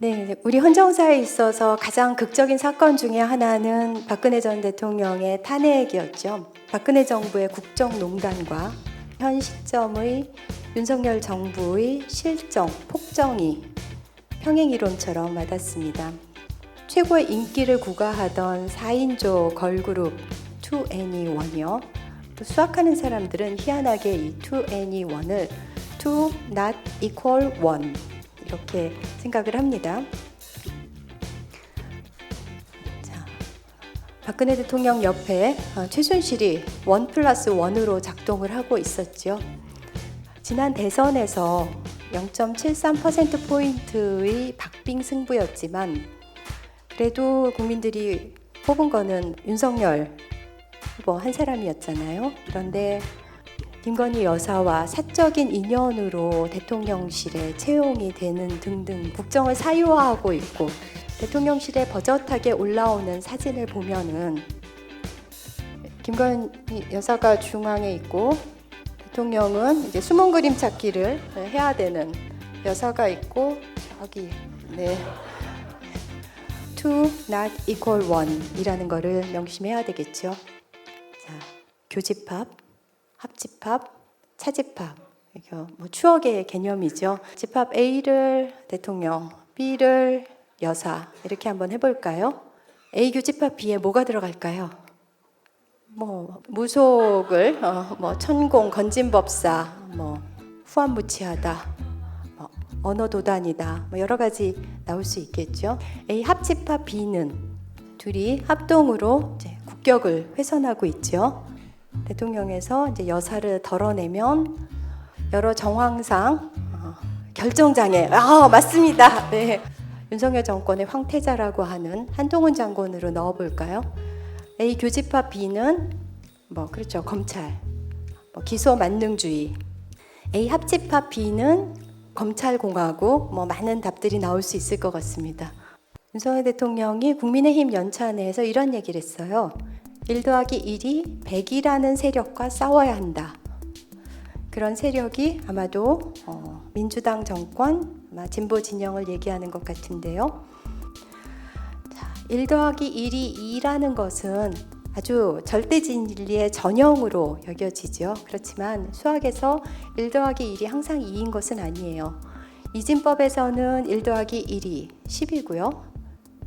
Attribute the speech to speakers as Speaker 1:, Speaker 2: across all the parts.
Speaker 1: 네, 우리 헌정사에 있어서 가장 극적인 사건 중에 하나는 박근혜 전 대통령의 탄핵이었죠. 박근혜 정부의 국정농단과 현 시점의 윤석열 정부의 실정, 폭정이 평행 이론처럼 와닿습니다. 최고의 인기를 구가하던 4인조 걸그룹 2NE1이요. 또 수학하는 사람들은 희한하게 이 2NE1을 2 not equal 1 이렇게 생각을 합니다. 자, 박근혜 대통령 옆에 어, 최순실이 원 플러스 원으로 작동을 하고 있었죠. 지난 대선에서 0.73%포인트의 박빙 승부였지만 그래도 국민들이 뽑은 거는 윤석열 후보 한 사람이었잖아요. 그런데 김건희 여사와 사적인 인연으로 대통령실에 채용이 되는 등등 국정을 사유화하고 있고 대통령실에 버젓하게 올라오는 사진을 보면은 김건희 여사가 중앙에 있고 대통령은 이제 숨은 그림 찾기를 해야 되는 여사가 있고 저기 네. two not equal one 이라는 거를 명심해야 되겠죠. 자, 교집합, 합집합, 차집합. 이게 뭐 추억의 개념이죠. 집합 A를 대통령, B를 여사 이렇게 한번 해볼까요? A 교집합 B에 뭐가 들어갈까요? 뭐 무속을 어, 뭐 천공 건진법사 뭐 후한무치하다 뭐 언어도단이다 뭐 여러 가지 나올 수 있겠죠. A 합집합 B는 둘이 합동으로 국격을 훼손하고 있죠. 대통령에서 이제 여사를 덜어내면 여러 정황상 어, 결정장애 아 맞습니다. 네 윤석열 정권의 황태자라고 하는 한동훈 장관으로 넣어볼까요? A 교집합 B는 뭐 그렇죠 검찰 뭐 기소 만능주의 A 합집합 B는 검찰 공화국 뭐 많은 답들이 나올 수 있을 것 같습니다. 윤석열 대통령이 국민의힘 연찬회에서 이런 얘기를 했어요. 1 더하기 1이 100이라는 세력과 싸워야 한다. 그런 세력이 아마도 어, 민주당 정권, 아마 진보 진영을 얘기하는 것 같은데요. 자, 1 더하기 1이 2라는 것은 아주 절대 진리의 전형으로 여겨지죠. 그렇지만 수학에서 1 더하기 1이 항상 2인 것은 아니에요. 이진법에서는 1 더하기 1이 10이고요.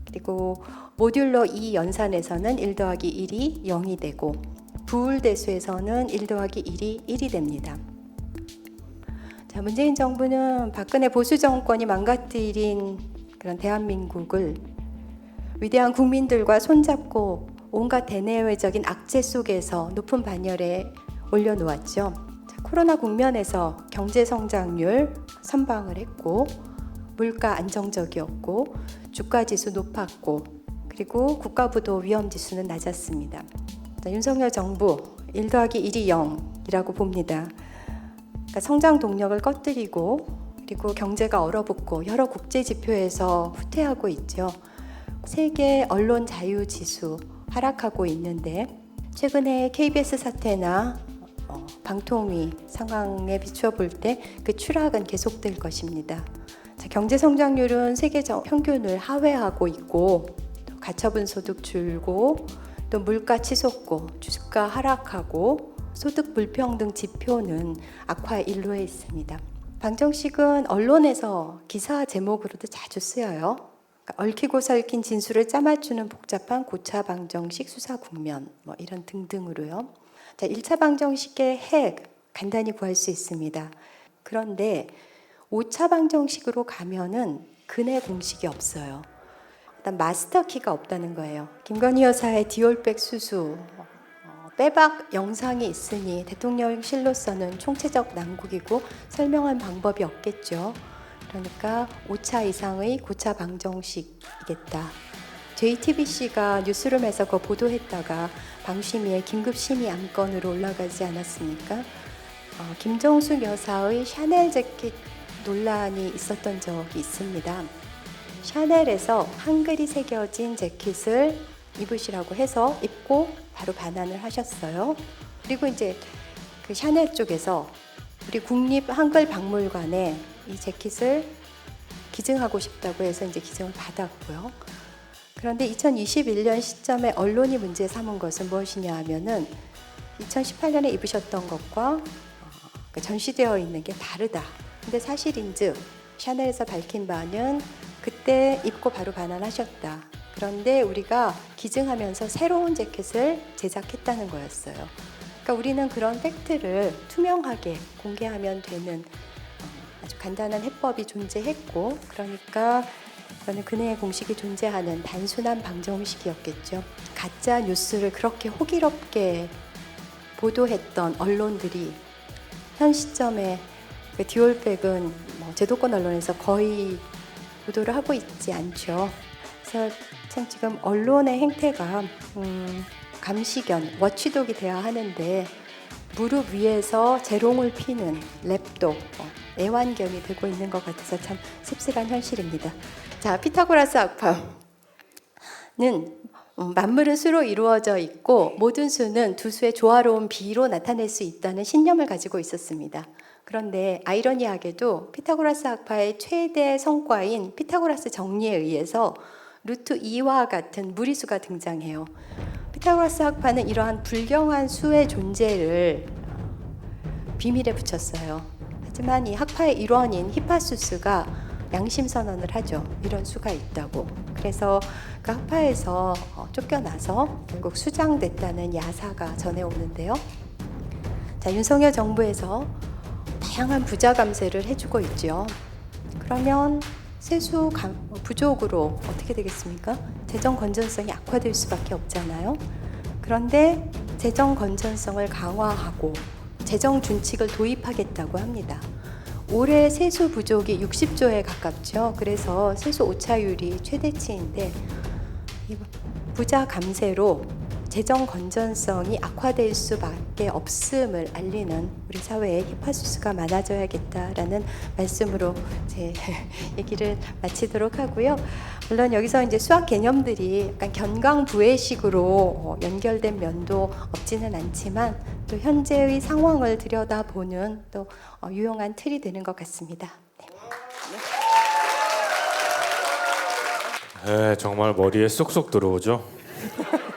Speaker 1: 그리고 모듈러 2 연산에서는 1 더하기 1이 0이 되고 부울대수에서는 1 더하기 1이 1이 됩니다. 자, 문재인 정부는 박근혜 보수 정권이 망가뜨린 그런 대한민국을 위대한 국민들과 손잡고 온갖 대내외적인 악재 속에서 높은 반열에 올려놓았죠. 자, 코로나 국면에서 경제 성장률 선방을 했고 물가 안정적이었고 주가 지수 높았고 그리고 국가부도 위험 지수는 낮았습니다. 자, 윤석열 정부 1 더하기 1이 0이라고 봅니다. 그러니까 성장 동력을 꺼뜨리고 그리고 경제가 얼어붙고 여러 국제 지표에서 후퇴하고 있죠. 세계 언론 자유 지수 하락하고 있는데 최근에 KBS 사태나 어, 방통위 상황에 비추어 볼 때 그 추락은 계속될 것입니다. 자, 경제 성장률은 세계 정- 평균을 하회하고 있고 또 가처분 소득 줄고 또 물가 치솟고 주가 하락하고 소득 불평등 지표는 악화 일로에 있습니다. 방정식은 언론에서 기사 제목으로도 자주 쓰여요. 그러니까 얽히고 설킨 진술을 짜맞추는 복잡한 고차 방정식 수사 국면 뭐 이런 등등으로요. 자, 1차 방정식의 핵 간단히 구할 수 있습니다. 그런데 5차 방정식으로 가면은 근해 공식이 없어요. 일단 마스터 키가 없다는 거예요. 김건희 여사의 디올백 수수 어, 빼박 영상이 있으니 대통령실로서는 총체적 난국이고 설명한 방법이 없겠죠. 그러니까 5차 이상의 고차 방정식이겠다. JTBC가 뉴스룸에서 그 보도했다가 방심위의 긴급 심의 안건으로 올라가지 않았습니까? 어, 김정숙 여사의 샤넬 재킷 논란이 있었던 적이 있습니다. 샤넬에서 한글이 새겨진 재킷을 입으시라고 해서 입고 바로 반환을 하셨어요. 그리고 이제 그 샤넬 쪽에서 우리 국립 한글 박물관에 이 재킷을 기증하고 싶다고 해서 이제 기증을 받았고요. 그런데 2021년 시점에 언론이 문제 삼은 것은 무엇이냐 하면은 2018년에 입으셨던 것과 어, 그 전시되어 있는 게 다르다. 근데 사실인즉 샤넬에서 밝힌 바는 그때 입고 바로 반환하셨다. 그런데 우리가 기증하면서 새로운 재킷을 제작했다는 거였어요. 그러니까 우리는 그런 팩트를 투명하게 공개하면 되는 어, 아주 간단한 해법이 존재했고, 그러니까 이거는 근해의 공식이 존재하는 단순한 방정식이었겠죠. 가짜 뉴스를 그렇게 호기롭게 보도했던 언론들이 현 시점에 그 디올백은 뭐 제도권 언론에서 거의 보도를 하고 있지 않죠. 그래서 참 지금 언론의 행태가 음, 감시견, 워치독이 돼야 하는데 무릎 위에서 재롱을 피는 랩독, 어, 애완견이 되고 있는 것 같아서 참 씁쓸한 현실입니다. 자, 피타고라스 악파는 음, 만물은 수로 이루어져 있고 모든 수는 두 수의 조화로운 비로 나타낼 수 있다는 신념을 가지고 있었습니다. 그런데 아이러니하게도 피타고라스 학파의 최대 성과인 피타고라스 정리에 의해서 루트 2와 같은 무리수가 등장해요. 피타고라스 학파는 이러한 불경한 수의 존재를 비밀에 붙였어요. 하지만 이 학파의 일원인 히파수스가 양심 선언을 하죠. 이런 수가 있다고. 그래서 그 학파에서 어, 쫓겨나서 결국 수장됐다는 야사가 전해오는데요. 자, 윤석열 정부에서 다양한 부자 감세를 해주고 있죠. 그러면 세수 감- 부족으로 어떻게 되겠습니까? 재정 건전성이 악화될 수밖에 없잖아요. 그런데 재정 건전성을 강화하고 재정 준칙을 도입하겠다고 합니다. 올해 세수 부족이 60조에 가깝죠. 그래서 세수 오차율이 최대치인데 이 부자 감세로 재정 건전성이 악화될 수밖에 없음을 알리는 우리 사회에 히파수스가 많아져야겠다라는 말씀으로 제 얘기를 마치도록 하고요. 물론 여기서 이제 수학 개념들이 약간 견강 부회식으로 어, 연결된 면도 없지는 않지만 또 현재의 상황을 들여다보는 또 어, 유용한 틀이 되는 것 같습니다. 네.
Speaker 2: 네, 정말 머리에 쏙쏙 들어오죠.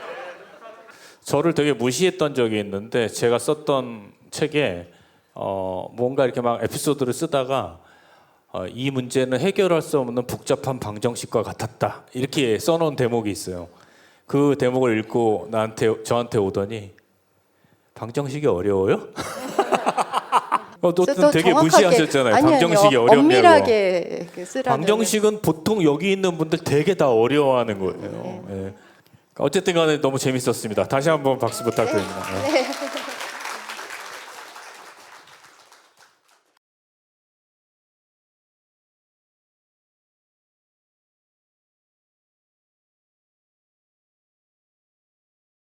Speaker 2: 저를 되게 무시했던 적이 있는데 제가 썼던 책에 어, 뭔가 이렇게 막 에피소드를 쓰다가 어, 이 문제는 해결할 수 없는 복잡한 방정식과 같았다 이렇게 써놓은 대목이 있어요. 그 대목을 읽고 나한테 저한테 오더니 방정식이 어려워요? 어,
Speaker 1: 또또 되게
Speaker 2: 무시하셨잖아요.
Speaker 1: 아니, 아니요.
Speaker 2: 방정식이 어렵냐고.
Speaker 1: 엄밀하게 그 쓰라는
Speaker 2: 방정식은 보통 여기 있는 분들 되게 다 어려워하는 거예요. 예. 어쨌든 간에 너무 재밌었습니다. 다시 한번 박수 부탁드립니다. 예.
Speaker 1: 네.